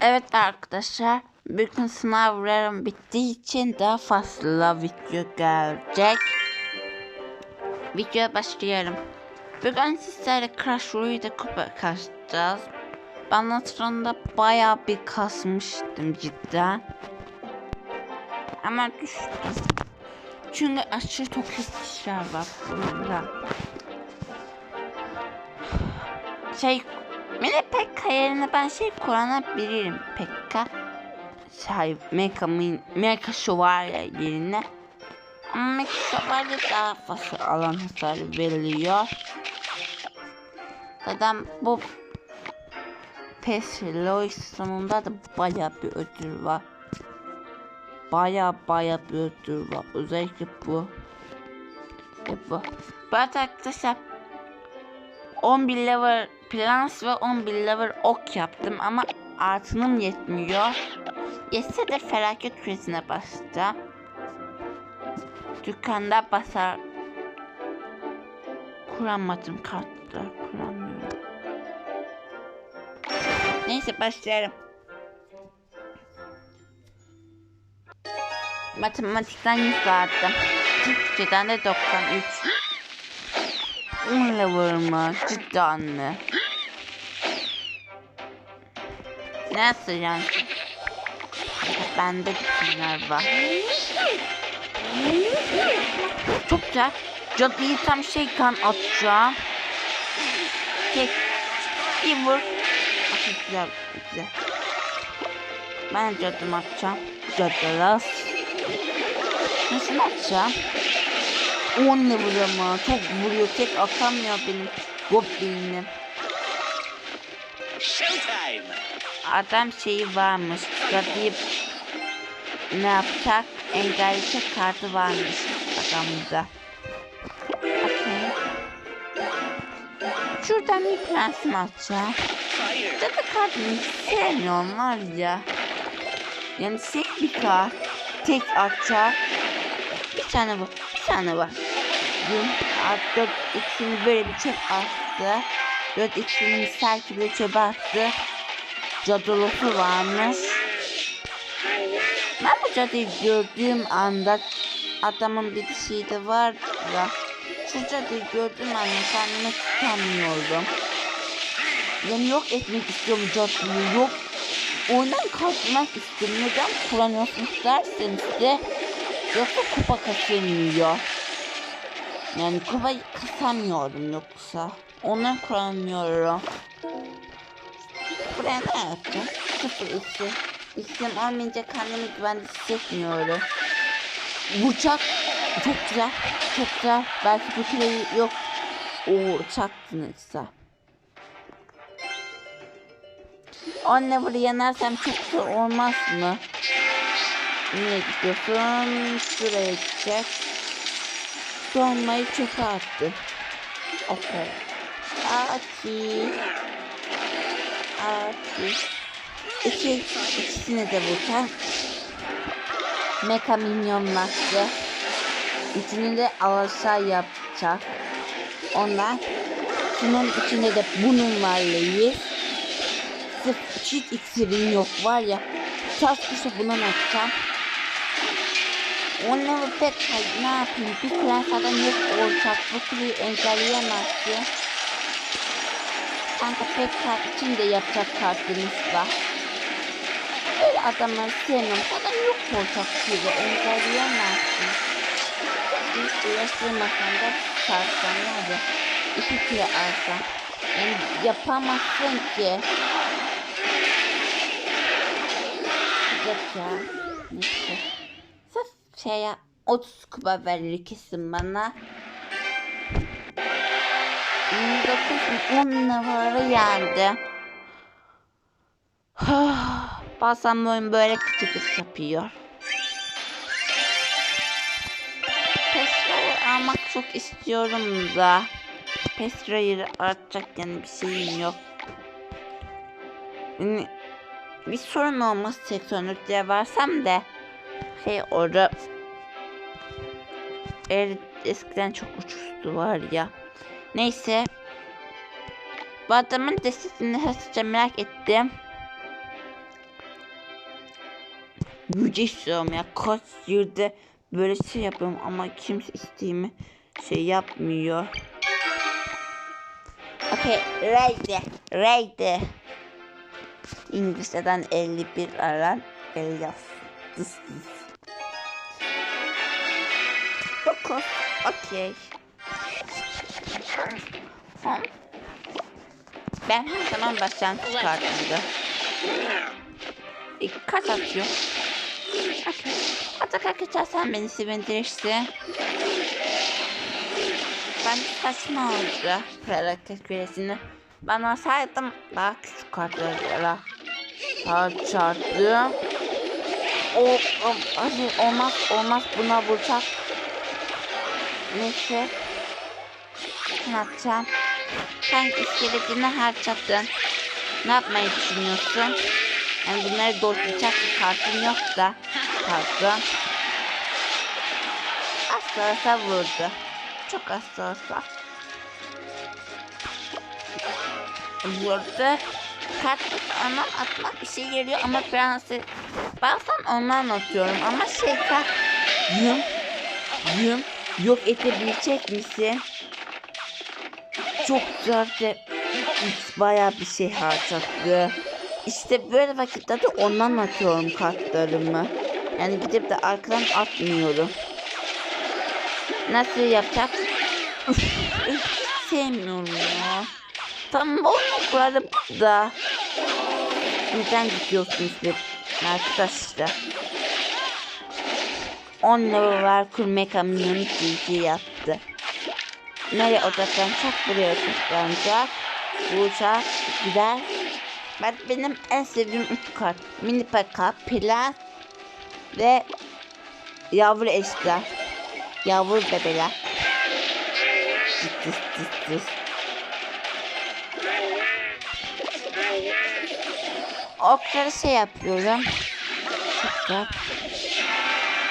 Evet arkadaşlar. Bugün sınavlarım bittiği için daha fazla video gelecek. Videoya başlayalım. Bugün sizlerle Crash Royale'de kupa kasacağız. Ben hatırlamda bayağı bir kasmıştım cidden. Ama düştüm. Çünkü aşırı toksik işler var bunda. Şey Mini Pekka yerine ben şey kullanabilirim Pekka. Şey Min- Mecha Şövalye yerine. Ama Mecha Şövalye daha fazla alan hasarı veriliyor. Zaten bu PES sonunda da baya bir ödül var. Baya baya bir ödül var. Özellikle bu. Ve bu. Bu arkadaşlar 11 level plans ve 11 level ok yaptım ama altınım yetmiyor. Yetse de felaket krizine basacağım. Dükkanda basar. Kuramadım kartlar kuramıyorum. Neyse başlayalım. Matematikten 100 verdim. Türkçeden de 93. Onunla vurma cidden mi? Nasıl yani? Bende bütünler var. Çok güzel. Cadıyı tam şeytan atacağım. Tek bir vur. Çok güzel, güzel. Ben cadımı atacağım. Cadılar. Nasıl atacağım? 10 ne vuruyor ama çok vuruyor tek atamıyor benim goblinim. Showtime! Adam şeyi varmış gadip ne yapacak engelleyecek kartı varmış adamda. Okay. Şuradan bir prensim atacağım. Cadı kartını sevmiyorum var ya. Yani tek bir kart tek atacak. Bir tane var. Bir tane var. Dün dört ikisini böyle bir çöp attı. Dört ikisini misal gibi çöpe attı. Cadılısı varmış. Ben bu cadıyı gördüğüm anda adamın bir şeyi de var ya. Şu cadıyı gördüğüm anda kendime tutamıyorum. Yani yok etmek istiyorum cadıyı yok. Oyundan kalkmak istiyorum. Neden kullanıyorsunuz derseniz de yoksa kupa kasılmıyor. Yani kupa kasamıyorum yoksa. Ondan kullanmıyorum. Buraya ne yapacağım? Sıfır isim. İsim olmayınca kendimi güvende hissetmiyorum. Bıçak çok güzel. Çok güzel. Belki bu süreyi yok. Oo çaktınızsa. On level'ı yenersem çok da olmaz mı? Nereye gidiyorsun? Şuraya gidecek. Donmayı çöpe attı. Okey. Aki. Aki. İki, ikisini de vuracağım. Mecha minyonlattı. Üçünü de alaşağı yapacak. Ondan şunun içinde de bunun varlığı. Sırf çift iksirim yok var ya. Çarş kuşa buna atacağım. Onu pek ne yapayım? Bir klasadan yok olacak. Bu türlü engelleyemezsin. Kanka pek kart için de yapacak kartınız var. Öyle adamları sevmiyorum. Zaten yok olacak gibi engelleyemezsin. Hiç uğraştırmasan da sarsan var ya. İki kilo alsan. Yani yapamazsın ki. Yok ya. Neyse. Sırf şeye 30 kupa verir kesin bana. 29 10 numaralı geldi. Bazen bu oyun böyle küçük yapıyor. Pestra'yı almak çok istiyorum da. Pestra'yı artacak yani bir şeyim yok. Yani bir sorun olmaz sektörlükte versem de şey orada eskiden çok ucuzdu var ya. Neyse. Bu adamın destesini hızlıca merak ettim. Yüce istiyorum ya. Kaç yılda böyle şey yapıyorum ama kimse isteğimi şey yapmıyor. Okey, ready, ready. İngilizceden 51 aran Elias. Dıs dıs. Dokuz, okey. Tamam. Ben her zaman başlangıç kartımda. İlk kaç atıyor? Okey. Atak geçersen beni sevindirirsin. Ben saçma oldu. Felaket küresini. Ben olsaydım daha küçük kartlara harcardım. O, o olmaz olmaz buna vuracak. Neyse. Ne yapacağım? Sen iskeletini harcattın. Ne yapmayı düşünüyorsun? Yani bunları dolduracak bir kartın yok da. Pardon. Az da olsa vurdu. Çok az da olsa. Vurdu. Kart orman atmak işe yarıyor ama prensi bazen orman atıyorum ama şey kart yım yım yok edebilecek misin? Çok X bayağı bir şey harcattı. İşte böyle vakitlerde ondan atıyorum kartlarımı. Yani gidip de arkadan atmıyorum. Nasıl yapacak? Üf, üf, sevmiyorum ya. Tamam burada burada. Neden gidiyorsunuz hep arkadaşlar? 10 level var kurme kamyonu yaptı. Nereye odaklanacak? Buraya odaklanacak. Bu uçak gider. Ben benim en sevdiğim üç kart. Mini peka, plan ve yavru ejder. Yavru bebeler. Tıs tıs tıs. Okları şey yapıyorum. Çok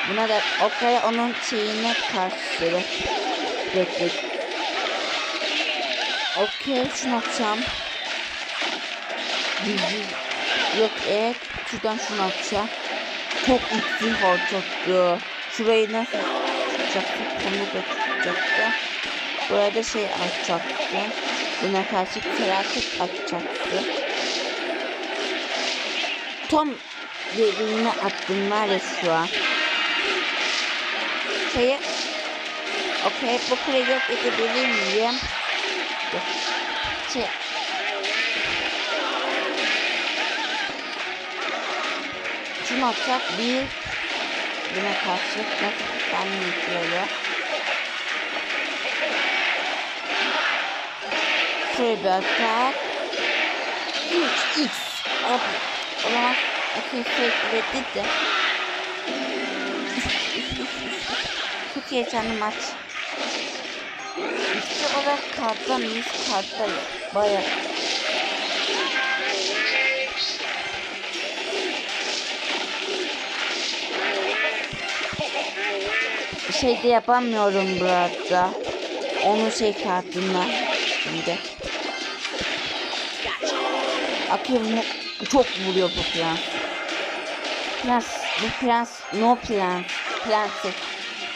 Buna da okları onun şeyine karşı bekle. Okey şunu atacağım. Yok evet şuradan şunu atacağım. Çok itti harcattı. Şurayı nasıl tutacaktı? Konu da tutacaktı. Burada şey atacaktı. Buna karşı felaket atacaktı. Tam birbirine attım var ya şu an. Şeyi Okey bu kuleyi yok edebilir miyim? Yok. Şey Şunu atacak bir Buna karşı nasıl tahmin ediyorum. Şöyle bir atak. 3 x Abi olamaz. Okey sürekli reddetti. Çok heyecanlı maç. Olarak kartta mıyız? Karttayız. Baya. Şey de yapamıyorum burada. Onun şey kartında. Şimdi. Akım çok vuruyor bu prens. Prens, bu prens, no prens, prenses.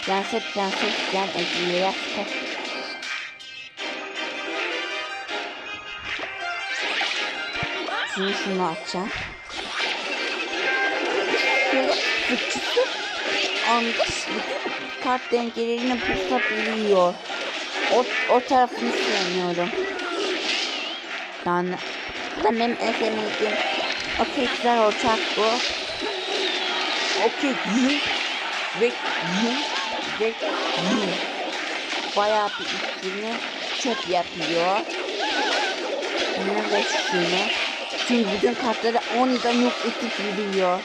Prenses, prenses, gen ediyor. Şunu şunu açacağım. Böyle fıçısı bütün kart dengelerini bozabiliyor. O, o tarafını sevmiyorum. Yani da benim en sevmediğim. Okey güzel olacak bu. Okey yıl ve yıl ve yıl. Bayağı bir üstünü çöp yapıyor. Bunu ve şunu. Çünkü bütün kartları ondan yok etip gidiyor.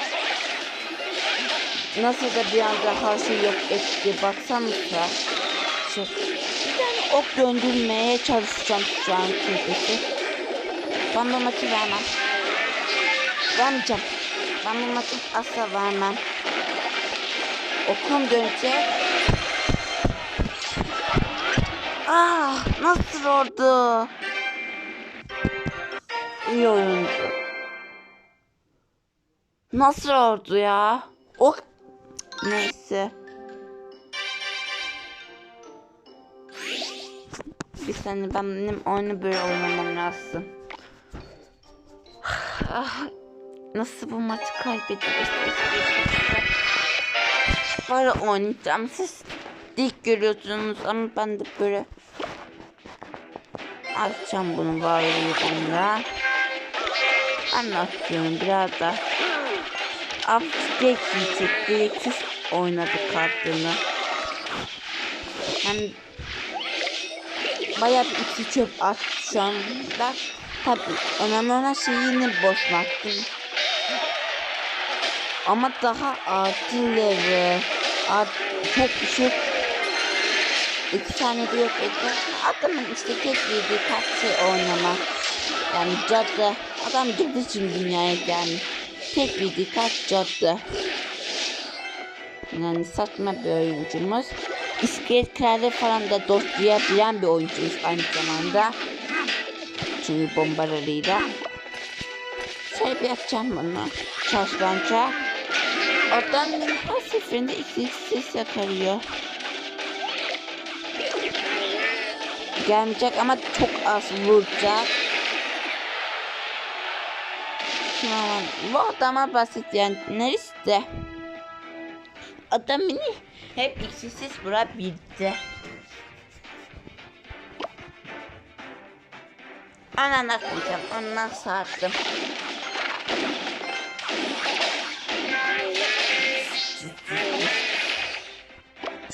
Nasıl da bir anda her şey yok etti. Baksanıza. Şu, bir tane ok döndürmeye çalışacağım şu an çünkü. Ben bu maçı vermem. Vermeyeceğim. Ben bu maçı asla vermem. Okum dönecek. Ah nasıl oldu? İyi oyuncu. Nasıl oldu ya? Oh. Neyse. Bir saniye ben benim oyunu böyle oynamam lazım. Nasıl bu maçı kaybediyoruz? Böyle oynayacağım. Siz dik görüyorsunuz ama ben de böyle açacağım bunu bağlayacağım Anlatıyorum biraz da. Update yiyecek. Gereksiz oynadı kartını. Hem bayağı bir içi çöp at şu anda. Tabi önemli olan şey yine boş vaktim. Ama daha artı level. Art, çok çok iki tane de yok etti. Adamın işte tek bildiği kaç şey oynamak. Yani cadı. Adam cadı için dünyaya gelmiş. Tek bildiği kaç cadı. Yani saçma bir oyuncumuz. İskelet kralları falan da dostlayabilen bir oyuncuyuz aynı zamanda. Çünkü bombalarıyla. Şöyle bir yapacağım bunu. Bence. Oradan her seferinde iki ses yakarıyor. Gelmeyecek ama çok az vuracak. Tamam. Bu adama basit yani. Neresi Adam beni hep iksiksiz bıraktı. Ananas yiyeceğim. Ondan sardım.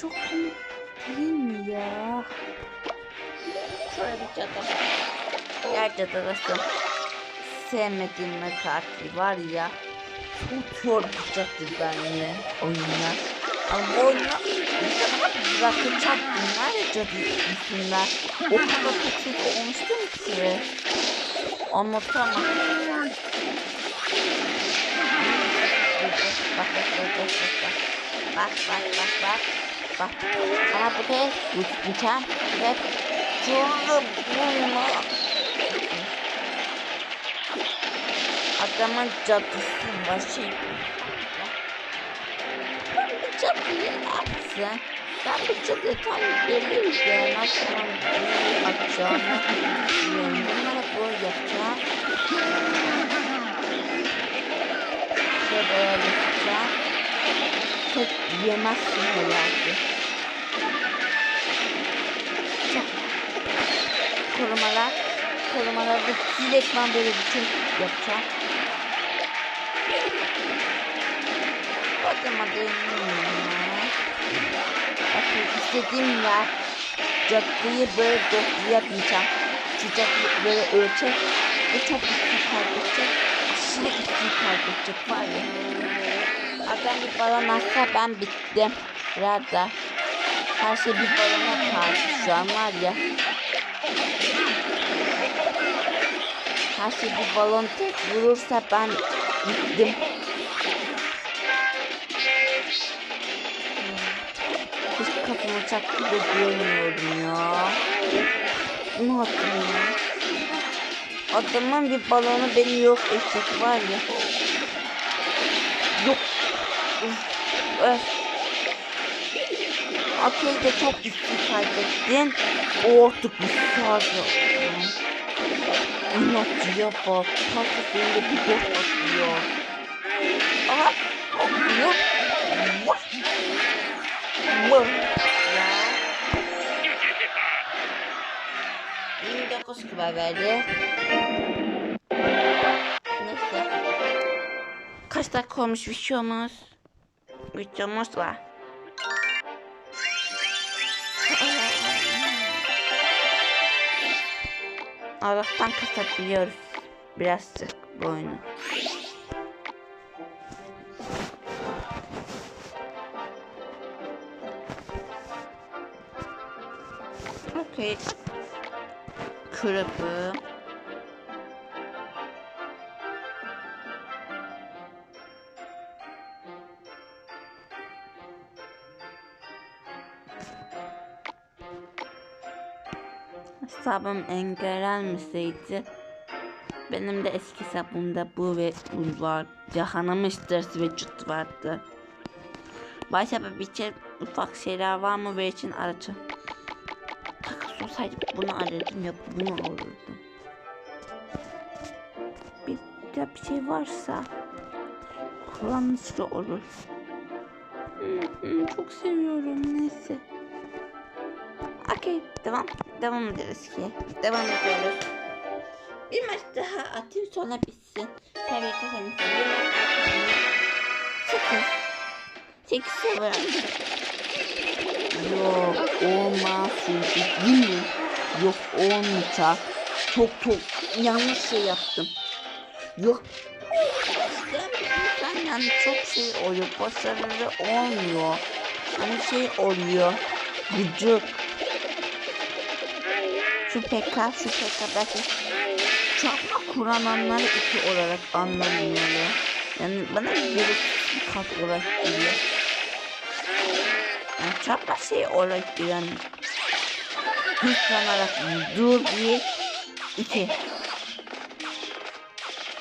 Çok komik değil mi ya? Şöyle bir cadı. Yer cadılısı. Sevmediğim katil var ya. Çok yormayacaktır beni oyunlar. Ama bu oyunlar bırakacak bunlar ya cadı yüzünden. O kadar kötü olmuştum ki. Anlatamam. Bak bak bak bak bak. Bak bak bak bak. Bak. Ama bu kez gideceğim ve çorlu bulma. Adamın cadısı var şey. Ben bir cadıyı atsam. Ben bu cadıya tam gelirken akşam atacağımı biliyorum. Bunlara böyle yapacağım. Şöyle yapacağım. Tek yemezsin herhalde. Korumalar. Korumalarda direktman böyle bir şey yapacağım. Bakamadım. Bakın istediğim yer caddıyı böyle doklayamayacağım. Şu caddıyı böyle ölçek ve çok üstü kaybedecek. Aşırı üstü kaybedecek var ya. Adam bir balon atsa ben bittim. Burada. Her şey bir balona karşı şu an var ya. Her şey bir balon tek vurursa ben bittim. Kafama çaktı da görmüyorum ya. Yapayım ya? Adamın bir balonu beni yok edecek var ya. Yok. Öf. Atölye çok üstü kaybettin. O artık bir sardı. İnatçıya bak. Kafasında bir dört atıyor. Aha. Atıyor. Vah. Ya. 29 kuba verdi. Neyse. Kaç dakika olmuş videomuz? Videomuz var. Allah'tan kasabiliyoruz. Birazcık bu oyunu. Okey. Kırıpı. Hesabım engellenmeseydi benim de eski hesabımda bu ve bu var. Cahanım ve cut vardı. Başka bir şey ufak şeyler var mı ve için araçı? Olsaydı bunu arardım yok bunu alırdım. Bir de bir şey varsa kullanışlı olur. Hmm, çok seviyorum neyse. Okey devam. Devam ederiz ki. Devam ediyoruz. Bir maç daha atayım sonra bitsin. Tabii maç daha kazanayım. Sekiz. Sekiz seviyorum. Yok olmaz çünkü değil mi? Yok olmayacak. Çok çok yanlış şey yaptım. Yok. İnsan yani çok şey oluyor. Başarılı olmuyor. Hani şey oluyor. Gıcık. Şu PK, şu PK belki çarpma kurananları iki olarak anlamıyor. Yani bana bir kat olarak geliyor. Yani çarpma şey olarak geliyor. Yani hızlanarak dur bir iki.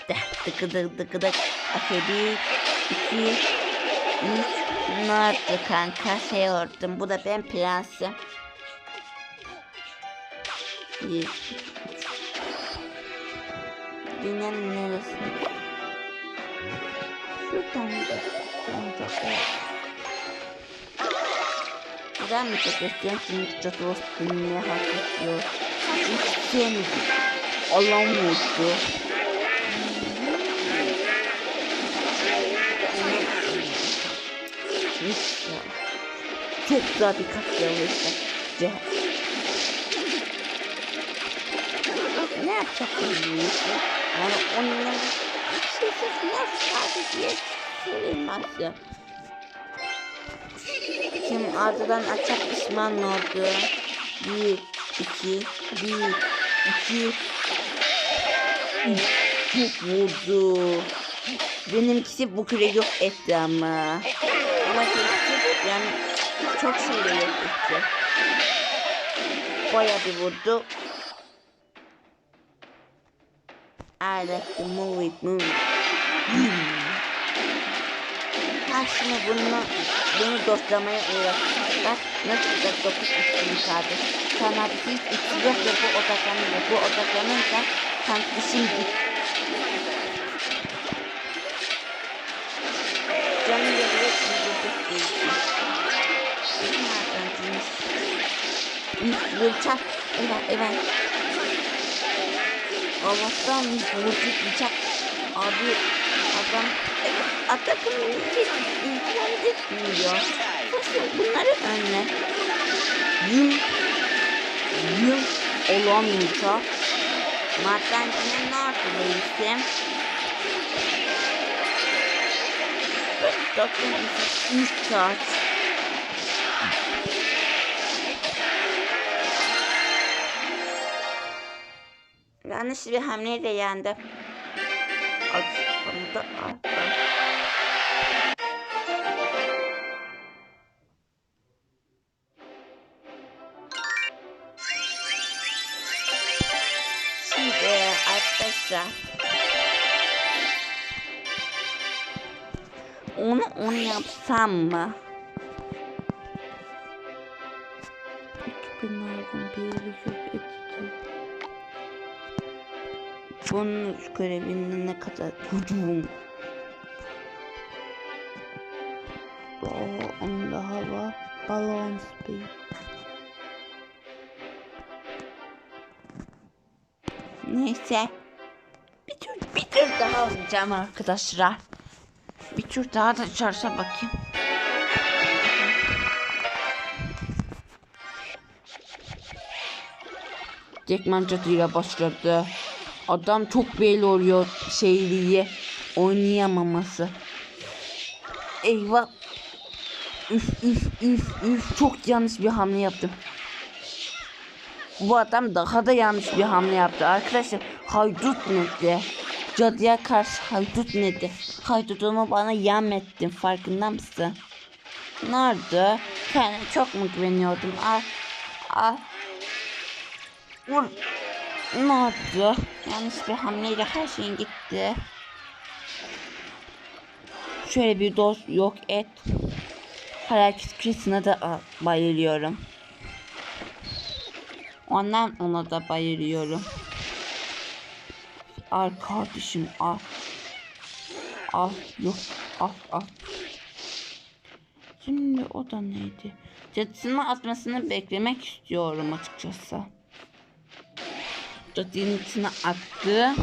De, dıkı dık dıkı dık. Okey bir iki üç. Nerede kanka şey ordum. Bu da ben prensim. Bir. Dünyanın neresi? Şuradan bir de. Şuradan çok Neden mi çok istiyorum? Çünkü çok dostum ne hak ediyor. Hiç sevmedim. Allah'ım vurdu. İşte. Çok güzel bir işte. Ce- ne bu işi? Yani onunla bir şey nasıl sadece söylemez Kim ardından açak pişman oldu. Bir, iki, bir, iki, üç. Çok vurdu. Benimkisi bu küre yok etti ama. Ama yani çok şeyle yok etti. Baya bir vurdu. I like to move it, Ha şimdi bunu, bunu dostlamaya uğraşacaklar. Nasıl da dokuz üstünü kaldı. Sana hiç içi yok ya bu odaklanıyor. Bu odaklanırsa sen işin bit. Geliyor şimdi bu değilsin. Nereden Bıçak. Evet, evet. Allah'tan bıçak. Abi adam Atak'ın hiç ilgilendirmiyor. Nasıl bunları önle. Yum. Yum olamayacak. Martancının neredeyse. Atak'ın üç saat. Yanlış bir hamleyle yendi. Da aldım. Şimdi arkadaşlar onu onu yapsam mı? Bunun görevinin ne kadar hücum. Daha onun daha var. Balon speed. Neyse. Bir tur, bir tur daha oynayacağım arkadaşlar. Bir tur daha da çarşa bakayım. Tekman çatıyla başladı. Adam çok belli oluyor şeyliği oynayamaması. Eyvah. Üf üf üf üf çok yanlış bir hamle yaptım. Bu adam daha da yanlış bir hamle yaptı. Arkadaşlar haydut neydi? Cadıya karşı haydut neydi? Haydutumu bana yam ettin farkında mısın? Nerede? Kendime çok mu güveniyordum? Al. Al. Vur. Ne oldu? Yanlış bir hamleyle her şeyin gitti. Şöyle bir dost yok et. Hareket küresine de a, bayılıyorum. Ondan ona da bayılıyorum. Al kardeşim al. Al yok al al. Şimdi o da neydi? Cadısını atmasını beklemek istiyorum açıkçası. Cadının içine attı.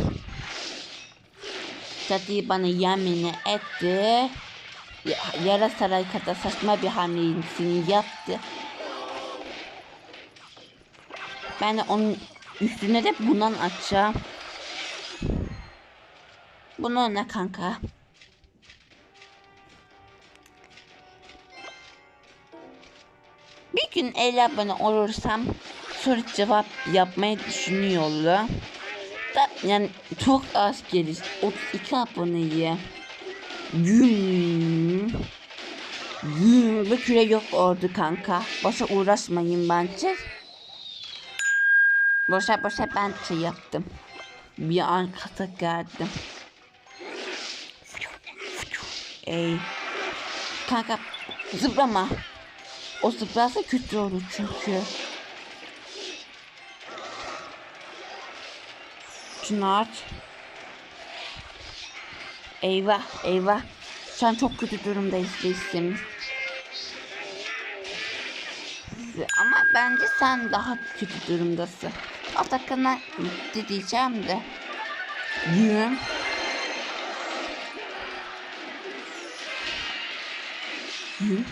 Cadıyı bana yemini etti. Ya- Yara saray kadar saçma bir hamlesini yaptı. Ben de onun üstüne de bundan açacağım. Bunu ne kanka? Bir gün 50 abone olursam soru cevap yapmayı düşünüyorum. Da, yani çok az gelir. 32 aboneye. Gün. Gün. Bir küre yok orada kanka. Boşa uğraşmayın bence. Boşa boşa ben şey yaptım. Bir an geldim. Ey. Kanka zıplama. O zıplarsa kötü olur çünkü. Şunu aç. Eyvah eyvah. Şu an çok kötü durumdayız reisimiz. Ama bence sen daha kötü durumdasın. O takına gitti diyeceğim de. Yürüm. Yürüm.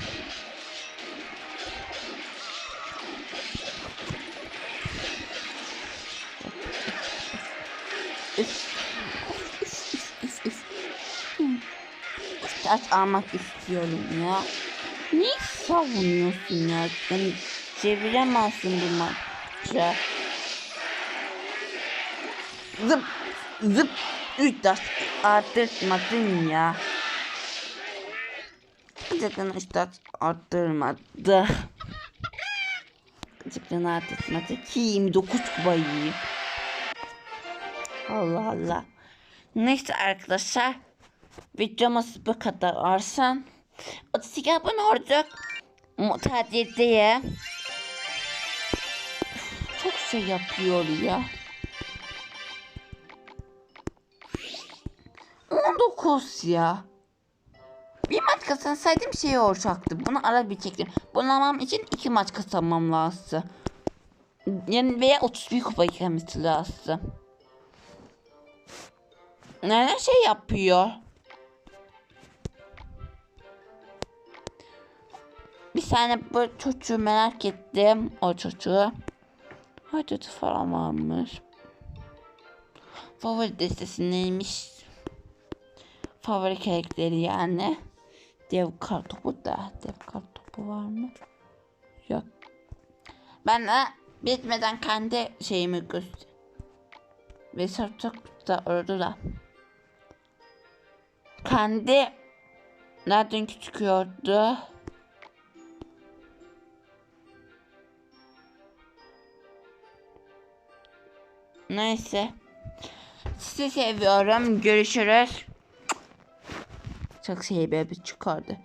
Taş almak istiyorum ya. Niye savunuyorsun ya? Sen çeviremezsin bu maçı. Zıp zıp üç taş arttırmadın ya. Gıcıkını üç taş arttırmadı. Gıcıkını arttırmadı ki 29 kupayı yiyeyim. Allah Allah. Neyse arkadaşlar. Videomuz bu kadar arsan. 32 abone olacak. Mutadiyedeyim. Çok şey yapıyor ya. 19 ya. Bir maç kazansaydım şey olacaktı. Bunu alabilecektim. Bunu almam için iki maç kazanmam lazım. Yani veya 31 kupa gelmesi lazım. Neden şey yapıyor? Bir saniye bu çocuğu merak ettim. O çocuğu. Hadi falan varmış. Favori destesi neymiş? Favori karakteri yani. Dev kartopu da. Dev kartopu var mı? Yok. Ben de bitmeden kendi şeyimi göster. Ve çok da orada da. Kendi nereden çıkıyordu? Neyse. Sizi seviyorum. Görüşürüz. Çok şey bir çıkardı.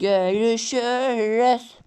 Görüşürüz.